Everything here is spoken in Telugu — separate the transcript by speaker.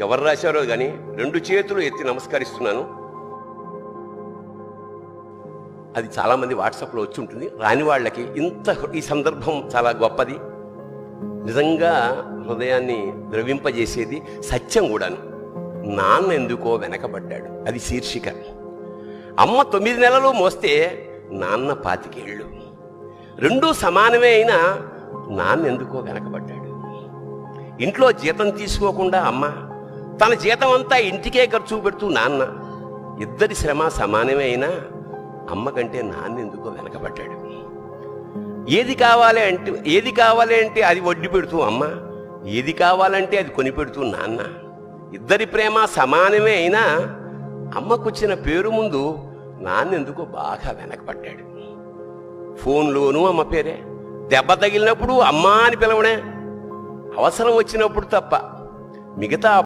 Speaker 1: ఎవరు రాశారో కానీ రెండు చేతులు ఎత్తి నమస్కరిస్తున్నాను. అది చాలామంది వాట్సాప్లో వచ్చి ఉంటుంది రాని వాళ్ళకి ఇంత ఈ సందర్భం చాలా గొప్పది. నిజంగా హృదయాన్ని ద్రవింపజేసేది సత్యం కూడాను. నాన్న ఎందుకో వెనకబడ్డాడు. అది శీర్షిక. అమ్మ తొమ్మిది నెలలు మోస్తే నాన్న పాతికేళ్ళు. రెండూ సమానమే అయినా నాన్న ఎందుకో వెనకబడ్డాడు. ఇంట్లో జీతం తీసుకోకుండా అమ్మ తన జీతం అంతా ఇంటికే ఖర్చు పెడుతూ నాన్న ఇద్దరి శ్రమ సమానమే అయినా అమ్మ కంటే నాన్న ఎందుకో వెనకబడ్డాడు. ఏది కావాలి అంటే ఏది కావాలి అంటే అది వడ్డీ పెడుతూ అమ్మ ఏది కావాలంటే అది కొని పెడుతూ నాన్న. ఇద్దరి ప్రేమ సమానమే అయినా అమ్మకొచ్చిన పేరు ముందు నాన్న ఎందుకో బాగా వెనకబడ్డాడు. ఫోన్లోనూ అమ్మ పేరే దెబ్బ తగిలినప్పుడు అమ్మ అని పిలవడే అవసరం వచ్చినప్పుడు తప్ప మిగతా